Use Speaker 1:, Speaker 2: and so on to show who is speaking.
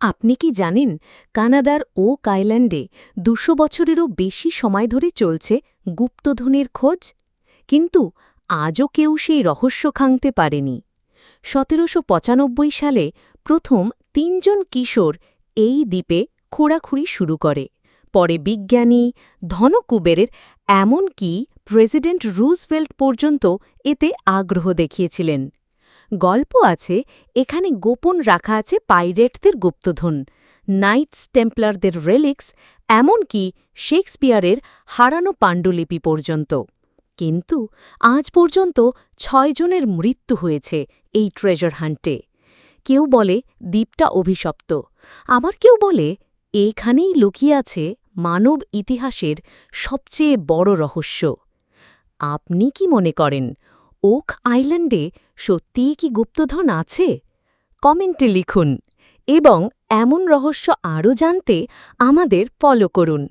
Speaker 1: আপনি কি জানেন কানাডার ও আইল্যান্ডে দুশো বছরেরও বেশি সময় ধরে চলছে গুপ্তধনের খোঁজ? কিন্তু আজও কেউ সেই রহস্য খাংতে পারেনি। সতেরোশো পঁচানব্বই সালে প্রথম তিনজন কিশোর এই দ্বীপে খোঁড়াখুড়ি শুরু করে। পরে বিজ্ঞানী ধনকুবেরের এমনকি প্রেসিডেন্ট রুজভেল্ট পর্যন্ত এতে আগ্রহ দেখিয়েছিলেন। গল্প আছে, এখানে গোপন রাখা আছে পাইরেটদের গুপ্তধন, নাইটস টেম্পলারদের রেলিক্স, এমনকি শেক্সপিয়ারের হারানো পাণ্ডুলিপি পর্যন্ত। কিন্তু আজ পর্যন্ত ছয়জনের মৃত্যু হয়েছে এই ট্রেজার হান্টে। কেউ বলে দ্বীপটা অভিশপ্ত, আবার কেউ বলে এইখানেই লুকিয়ে আছে মানব ইতিহাসের সবচেয়ে বড় রহস্য। আপনি কি মনে করেন ওক আইল্যান্ডে সত্যিই কি গুপ্তধন আছে? কমেন্টে লিখুন এবং এমন রহস্য আরও জানতে আমাদের ফলো করুন।